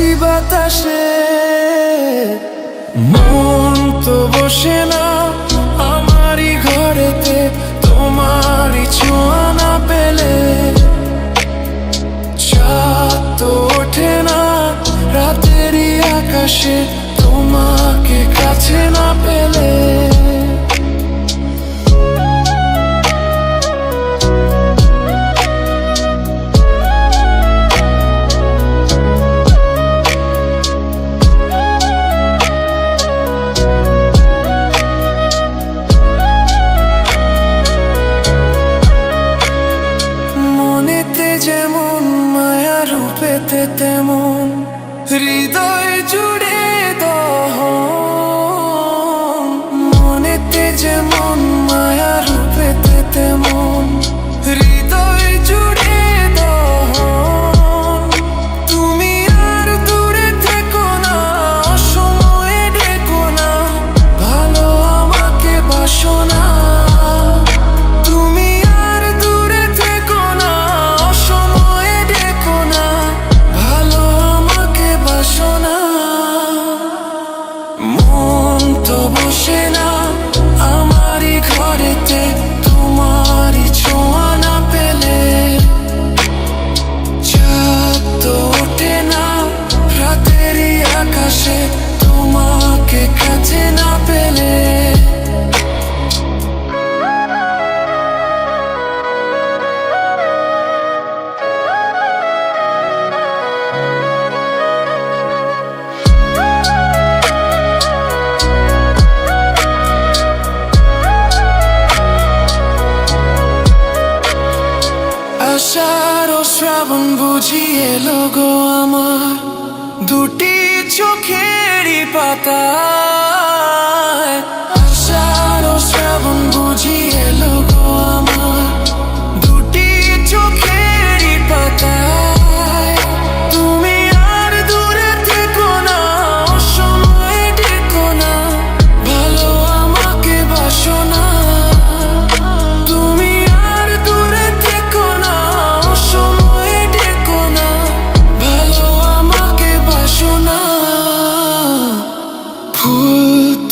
চলেছি বাতাসে, মন তো বসে না। আমারই ঘরেতে তোমারই ছোঁয়া না পেলে। চাঁদ তো ওঠে না রাতেরই আকাশে। রূপেতে তেমন হৃদয় জুড়ে তো বসে না আমারই ঘরেতে আষাঢ় শ্রাবণ বুঝি এলো গো আমার। দুটি চোখেরই পাতা।